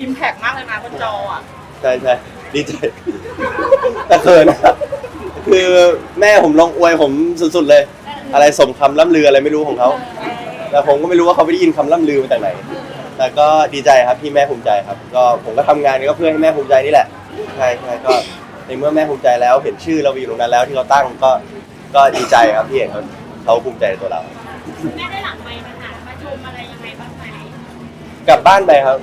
อิมแพกมากเลยนะบนจออะใช่ใช่ดีใจ แต่เขินนะครับคือแม่ผมลองอวยผมสุดๆเลย อะไรสมคำล่ำลืออะไรไม่รู้ของเขาแต่ผมก็ไม่รู้ว่าเขาไปได้ยินคำล่ำลือมาจากไหน แต่ก็ดีใจครับที่แม่ภูมิใจครับ ก็ผมก็ทำงานก็เพื่อให้แม่ภูมิใจนี่แหละใช่ใช่ก็ในเมื่อแม่ภูมิใจแล้ว เห็นชื่อเราอยู่ตรงนั้นแล้วที่เขาตั้งก็ก็ดีใจครับที่เห็นเขาเขาภูมิใจในตัวเรา แม่ได้หลังไปมาหามาชมอะไรยังไงบ้างไหม กลับบ้านไปครับ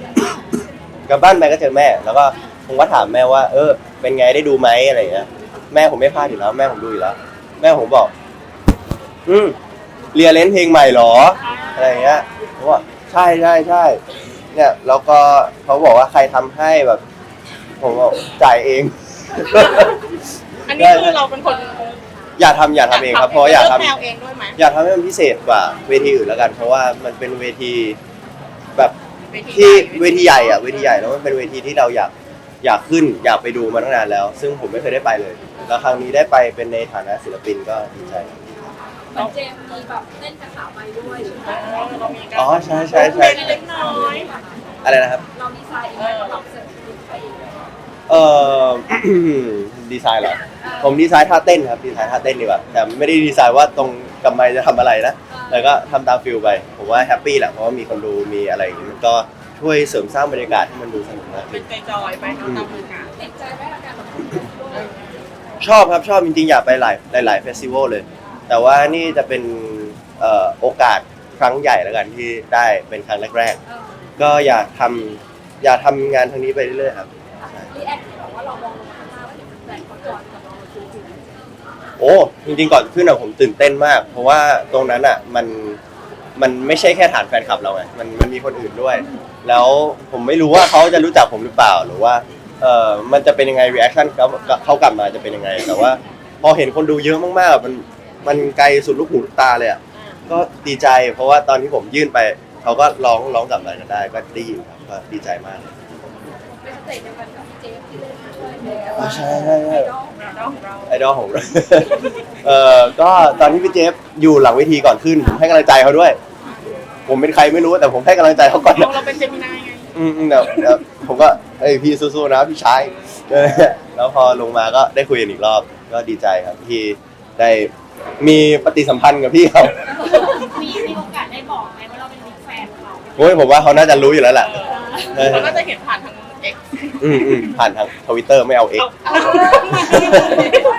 กลับบ้านไปก็เจอแม่ แล้วก็ผมก็ถามแม่ว่า เออ เป็นไงได้ดูไหมอะไรอย่างเงี้ยแม่ผมไม่พลาดอยู่แล้ว แม่ผมดูอยู่แล้ว แม่ผมบอก อืมเรียนเล่นเพลงใหม่เหรอ อะไรอย่างเงี้ยผมบอกใช่ใช่ใช่เนี่ย แล้วก็เขาบอกว่าใครทำให้แบบ ผมบอกจ่ายเอง อันนี้คือเราเป็นคนอย่าทำอย่าทำเองครับเพราะอยากทำแนวเองด้วยไหมอยากทำให้มันพิเศษกว่าเวทีอื่นแล้วกัน เพราะว่ามันเป็นเวทีแบบเว ทีที่ใหญ่เวทีใหญ่อะเวทีใหญ่แล้วมันเป็นเวทีที่เราอยากอยากขึ้นอยากไปดูมาตั้งนานแล้ว ซึ่งผมไม่เคยได้ไปเลยแล้วครั้งนี้ได้ไปเป็นในฐานะศิลปินก็ดีใจเหมือนเจมส์มีแบบเต้นกับสาวไปด้วยใช่ไหมเรามีการอ๋อใช่ใช่ใช่เล็กน้อยอะไรนะครับ เราดีไซน์เองไหมเราแบบเสริมไปเองเอ่อ ดีไซน์เหรอผมดีไซน์ท่าเต้นครับดีไซน์ท่าเต้นดีกว่าแต่ไม่ได้ดีไซน์ว่าตรง กำไมจะทำอะไรนะแต่ก็ทำตามฟิลไป ผมว่าแฮปปี้แหละเพราะว่ามีคนดูมีอะไรอย่างนี้มันก็ช่วยเสริมสร้างบรรยากาศให้มันดูสนุกมากเป็นใจจอยไปทำตามมือการติดใจไหมกับการแบบด้วยชอบครับชอบจริงๆ อยากไปหลายหลายๆเฟสติวัลเลย แต่ว่านี่จะเป็นเอ่อโอกาสครั้งใหญ่แล้วกันที่ได้เป็นครั้งแรกเออๆ ก็อยากทำอยากทำงานทางนี้ไปเรื่อยๆครับ รีแอคที่บอกว่าเรามองลงมาข้างหน้าว่าเห็นแฟนเขาจอดกับเราจริงโอ้จริงๆก่อนขึ้นอะผมตื่นเต้นมาก เพราะว่าตรงนั้นอะมันมันไม่ใช่แค่ฐานแฟนคลับเราไงมันมันมีคนอื่นด้วย แล้วผมไม่รู้ว่าเขาจะรู้จักผมหรือเปล่าหรือว่าเออมันจะเป็นยังไงรีแอคชั่นเขาเขากลับมาจะเป็นยังไง แต่ว่าพอเห็นคนดูเยอะมากๆมันมันไกลสุดลูกหูลูกตาเลยอะก็ดีใจ เพราะว่าตอนที่ผมยื่นไปเขาก็ร้องร้องกลับมากันได้ก็ได้ยินครับก็ดีใจมากเลย เป็นสเตจเดียวกันกับ อ๋อใช่ใช่ใช่ไอดอลของเราไอดอลของเราเอ่อก็ตอนที่พี่เจฟอยู่หลังเวทีก่อนขึ้นผมให้กำลังใจเขาด้วย ผมเป็นใครไม่รู้แต่ผมให้กำลังใจเขาก่อนเราเราเป็นเจมินายไงอืมอืมเดี๋ยวเดี๋ยวผมก็เอ้ยพี่สู้ๆนะพี่ชายเออแล้วพอลงมาก็ได้คุยกันอีกรอบ ก็ดีใจครับที่ได้มีปฏิสัมพันธ์กับพี่เขามีมีโอกาสได้บอกไหมว่าเราเป็นบิ๊กแฟนของเขาโอ้ยผมว่าเขาน่าจะรู้อยู่แล้วแหละเออเราก็จะเห็นผ่านทาง เอ็กอืมอืมผ่านทางทวิตเตอร์ไม่เอาเอกเอา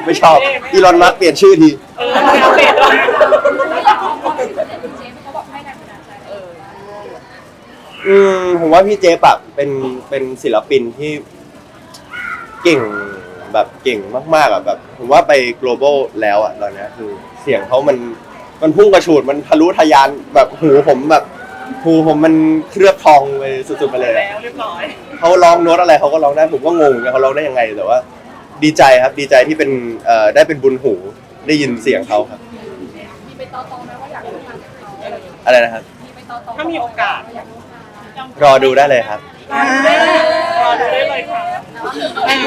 ไม่ชอบอีลอนมัสเปลี่ยนชื่อทีเออไม่เอาเปลี่ยนเลยไม่อยากบอกว่าเป็นพี่เจมส์เขาบอกให้แรงบันดาลใจเอออืมผมว่าพี่เจฟอะเป็นเป็นศิลปินที่เก่งแบบเก่งมากๆอะแบบ ผมว่าไป global แล้วอะตอนเนี้ยคือเสียงเขามันมันพุ่งกระฉูดมันทะลุทะยานแบบหูผมแบบหูผมมันเคลือบทองไปสุดๆไปเลยอะ แล้วเรียบร้อย เขาร้องโน้ตอะไรเขาก็ร้องได้ผมก็งงเหมือนกันเขาร้องได้ยังไงแต่ว่า ดีใจครับดีใจที่เป็นเอ่อได้เป็นบุญหูได้ยินเสียงเขาครับ มีไปต่อตองไหมว่าอยากร่วมงานกับเขาอะไรนะครับ มีไปต่อตองถ้ามีโอกาส อยากร่วมงานรอดูได้เลยครับ รอดูได้เลยค่ะอ่า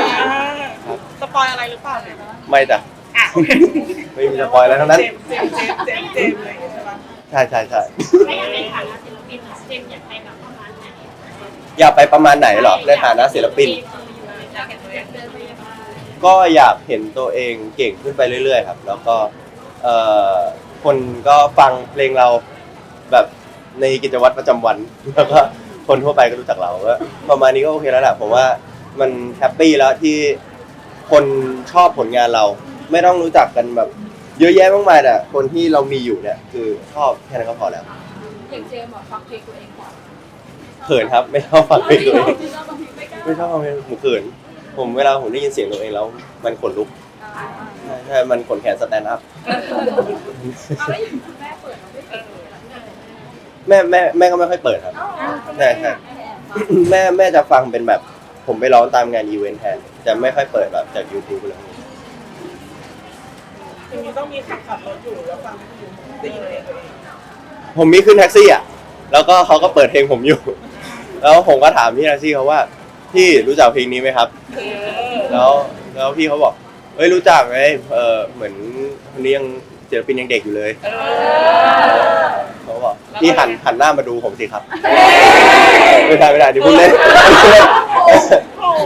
สปอยอะไรหรือเปล่าเนี่ยไม่จ้ะอะโอเคไม่มีสปอยอะไรทั้งนั้นเจมส์เจมส์เจมส์เจมส์เจมส์อะไรอย่างเงี้ยใช่ปะใช่ใช่ใช่ไม่อยากในฐานะศิลปินเจมส์อยากไปแบบประมาณไหน อยากไปประมาณไหนเหรอในฐานะศิลปินอยากเห็นตัวเองเดินไปยังไงก็อยากเห็นตัวเองเก่งขึ้นไปเรื่อย ๆ ครับ แล้วก็เอ่อคนก็ฟังเพลงเราแบบในกิจวัตรประจำวัน แล้วก็คนทั่วไปก็รู้จักเราก็ประมาณนี้ก็โอเคแล้วแหละผมว่ามันแฮปปี้แล้วที่คนชอบผลงานเรา ไม่ต้องรู้จักกันแบบ เยอะแยะมากมายแต่คนที่เรามีอยู่เนี่ย คือชอบแค่นั้นก็พอแล้วอย่างเจมส์บอกฟังเพลงตัวเองก่อนเขินครับ ไม่ชอบฟังเพลงตัวเองไม่ชอบฟังเพลงไม่กล้าไม่ชอบฟังเพลงผมเขิน ผมเวลาผมได้ยินเสียงตัวเองแล้ว มันขนลุกอ่าใช่ใช่มันขนแขนสแตนด์อัพเอาแล้วอย่างคุณแม่เปิดเราไม่เปิดแม่แม่แม่ก็ไม่ค่อยเปิดครับใช่ใช่แม่แม่จะฟังเป็นแบบ ผมไปร้องตามงานอีเวนต์แทนจะไม่ค่อยเปิดแบบจาก YouTube เลยทีนี้ต้องมีขับขับรถอยู่แล้วฟังได้ยินเพลงตัวเองผมมีขึ้นแท็กซี่อะ แล้วก็เขาก็เปิดเพลงผมอยู่ แล้วผมก็ถามพี่แท็กซี่เขาว่าพี่รู้จักเพลงนี้ไหมครับเออแล้วแล้วพี่เขาบอกเฮ้ยรู้จักไงเออเหมือนคนนี้ยังศิลปินยังเด็กอยู่เลยเออเขาบอกเราพี่หันหันหน้ามาดูผมสิครับไม่ได้ไม่ได้เดี๋ยวพูดเล่นโอ้โห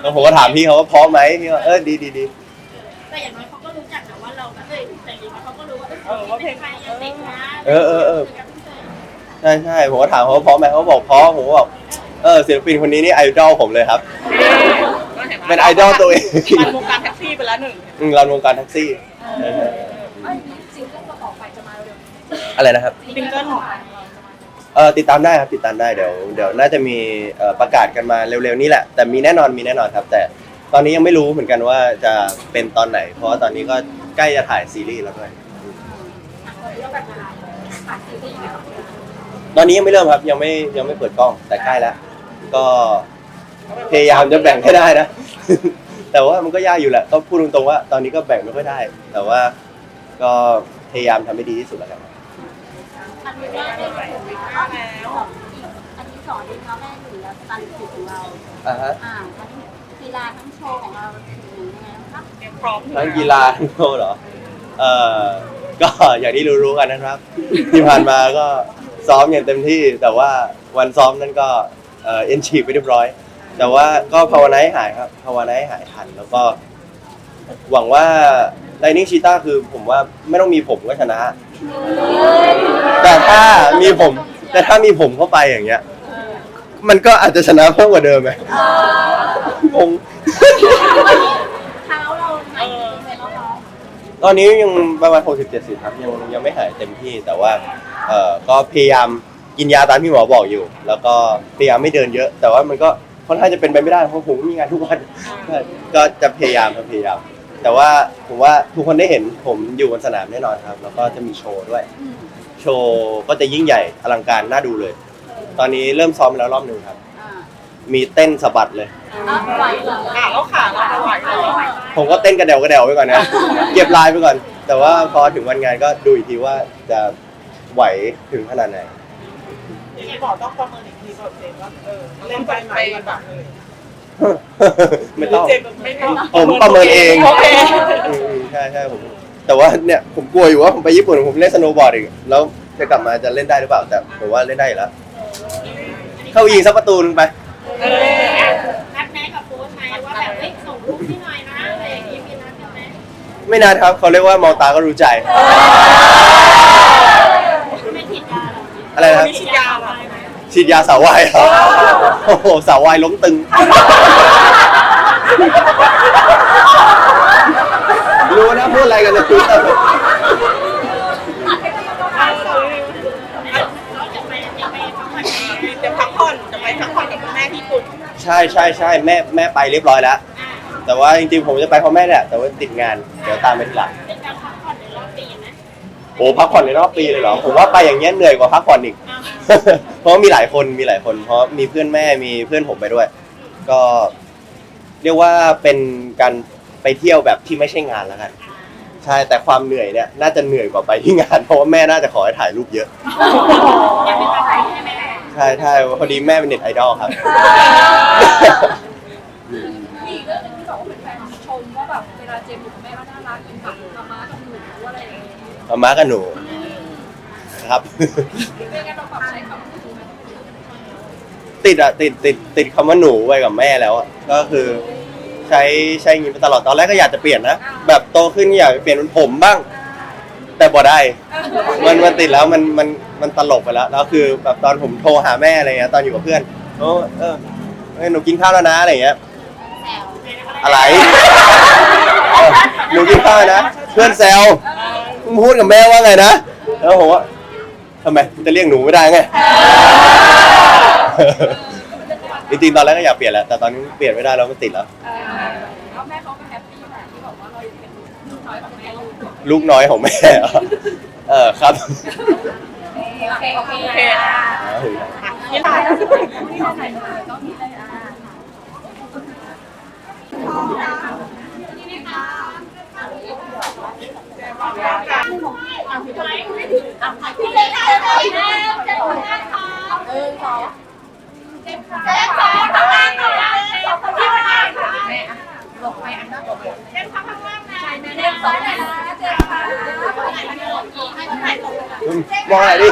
แล้วผมก็ถามพี่เขาว่าพร้อมไหมพี่ว่าเออดีดีดีแต่อย่างน้อยเขาก็รู้จักแต่ว่าเราแบบเอ้ยแต่อย่างน้อยเขาก็รู้ว่าเออเป็นใครยังเด็กนะเออเออเออ ใช่ใช่ผมก็ถามเขาว่าพร้อมไหมเขาบอกพร้อมผมก็บอกเออศิลปินคนนี้นี่ไอดอลผมเลยครับ เป็นไอดอลตัวเองมันวงการแท็กซี่ไปแล้วหนึ่งอืมเราวงการแท็กซี่ใช่ใช่เอ้ยซิงเกิลต่อไปจะมาเร็วอะไรนะครับ ซิงเกิลของเออติดตามได้ครับติดตามได้เดี๋ยวเดี๋ยวน่าจะมีเอ่อประกาศกันมาเร็วๆนี้แหละ แต่มีแน่นอนมีแน่นอนครับ แต่ตอนนี้ยังไม่รู้เหมือนกันว่าจะเป็นตอนไหน เพราะว่าตอนนี้ก็ใกล้จะถ่ายซีรีส์แล้วด้วยตอนนี้เราแบบถ่ายซีรีส์ไหมครับ ตอนนี้ยังไม่เริ่มครับยังไม่ยังไม่เปิดกล้องแต่ใกล้แล้วก็พยายามจะแบ่งให้ได้นะ แต่ว่ามันก็ยากอยู่แหละก็พูดตรงๆว่า ตอนนี้ก็แบ่งไม่ค่อยได้ แต่ว่าก็พยายามทำให้ดีที่สุดแล้วกันอันนี้ว่าเป็นของวิชาแล้วอันนี้สอนดีเขาแม่หนูแล้วตันสุดของเราอ่าฮะอ่าทั้งกีฬาทั้งโชว์ของเราถึงยังไงครับเตรียมพร้อมทั้งกีฬาทั้งโชว์เหรอเอ่อก็อย่างที่รู้ๆกันนะครับ ที่ผ่านมาก็ ซ้อมอย่างเต็มที่แต่ว่าวันซ้อมนั้นก็เอ่อ็นฉีกไปเรียบร้อย แต่ว่าก็ภาวนาให้หายครับภาวนาให้หายทัน แล้วก็ หวังว่าไลนิ่งชีต้าคือผมว่าไม่ต้องมีผมก็ชนะ แต่ถ้ามีผม แต่ถ้ามีผมเข้าไปอย่างเงี้ย มันก็อาจจะชนะเพิ่มกว่าเดิมไหมงง เท้าเราไหนเป็นแล้วน้อง ตอนนี้ยังประมาณ60 70ครับยังยังไม่หายเต็มที่แต่ว่าเอ่อก็พยายามกินยาตามที่หมอบอกอยู่ แล้วก็พยายามไม่เดินเยอะ แต่ว่ามันก็ค่อนข้างจะเป็นไปไม่ได้เพราะผมก็มีงานทุกวันก็จะพยายามครับพยายาม แต่ว่าผมว่าทุกคนได้เห็นผมอยู่บนสนามแน่นอนครับ แล้วก็จะมีโชว์ด้วย โชว์ก็จะยิ่งใหญ่อลังการน่าดูเลย ตอนนี้เริ่มซ้อมแล้วรอบหนึ่งครับอ่า มีเต้นสะบัดเลยอะไหวเหรอขาแล้วขาเราจะไหวเหรอผมก็เต้นกระเดวกระเดวไปก่อนนะ เก็บลายไปก่อน แต่ว่าพอถึงวันงานก็ดูอีกทีว่าจะไหวถึงขนาดไหน อย่างที่บอกต้องประเมินอีกทีก่อนเจมส์ว่าเออเล่นไปไหมแบบเออไม่ต้องหรืเจมส์ไม่ต้องผมประเมินเองโอเคอืมใช่ใช่ผม แต่ว่าเนี่ยผมกลัวอยู่ว่าผมไปญี่ปุ่นผมเล่นสโนว์บอร์ดอีก แล้วจะกลับมาจะเล่นได้หรือเปล่า แต่ผมว่าเล่นได้อยู่แล้ว เข้ายิงสักประตูหนึงไป ไม่นานครับเขาเรียกว่ามองตาก็รู้ใจ ไม่ผิดยาหรออะไรนะครับมีฉีดยาเหรอฉีดยาสาววายเหรอโอ้โหสาววายล้มตึง รู้นะพูดอะไรกันเลยเราจะไปจะไปพักผ่อนเดี๋ยวพักผ่อนจะไปพักผ่อนกับคุณแม่ที่ญี่ปุ่นใช่ใช่ใช่แม่แม่ไปเรียบร้อยแล้ว แต่ว่าจริงๆผมจะไปเพราะแม่แหละแต่ว่าติดงานเดี๋ยวตามไปทีหลังเป็นการพักผ่อนในรอบปีนะโอ้พักผ่อนในรอบปีเลยเหรอผมว่าไปอย่างเงี้ยเหนื่อยกว่าพักผ่อนอีกเพราะว่ามีหลายคนมีหลายคน เพราะมีเพื่อนแม่มีเพื่อนผมไปด้วย ก็ เรียกว่าเป็นการไปเที่ยวแบบที่ไม่ใช่งานแล้วกันใช่แต่ความเหนื่อยเนี่ยน่าจะเหนื่อยกว่าไปที่งาน เพราะว่าแม่น่าจะขอให้ถ่ายรูปเยอะยังเป็นอะไรใช่ไหมใช่ใช่พอดีแม่เป็นเน็ตไอดอลครับ มามากับหนูครับเรื่องการเราปรับ ติดอะติดติดติดคำว่าหนูไว้กับแม่แล้วอะก็คือ ใช้ใช้อย่างนี้มาตลอดตอนแรกก็อยากจะเปลี่ยนนะแบบโตขึ้นอยากเปลี่ยนเป็นผมบ้าง แต่บ่ได้ มันมันติดแล้วมันมันมันตลกไปแล้วแล้วคือ แบบตอนผมโทรหาแม่อะไรเงี้ยตอนอยู่กับเพื่อนโอ้เออเอ้ยหนูกินข้าวแล้วนะอะไรเงี้ยอะไรเออหนูกินข้าวนะ เพื่อนแซว พูดกับแม่ว่าไงนะ แล้วผมว่าทำไมจะเรียกหนูไม่ได้ไง จริงๆตอนแรกก็อยากเปลี่ยนแหละแต่ตอนนี้เปลี่ยนไม่ได้แล้วมันติดแล้ว แล้วแม่เขาก็แฮปปี้แหละที่บอกว่าเรายังเป็นลูกน้อยของแม่ลูกลูกน้อยของแม่เหรอเออครับ โอเค โอเคโอเคนี่ถ่ายที่เราถ่ายมาก็มีเลยอะ บค่ะเจ็บค่ะทำงานค่ะเจ็บค่ะทำงานค่ะแม่อะลงไปอันนั้นเจ็บค่ะทำงานนะเจ็บสองนะเจ็บค่ะให้ถ่ายตรงกันมองอะไรดิ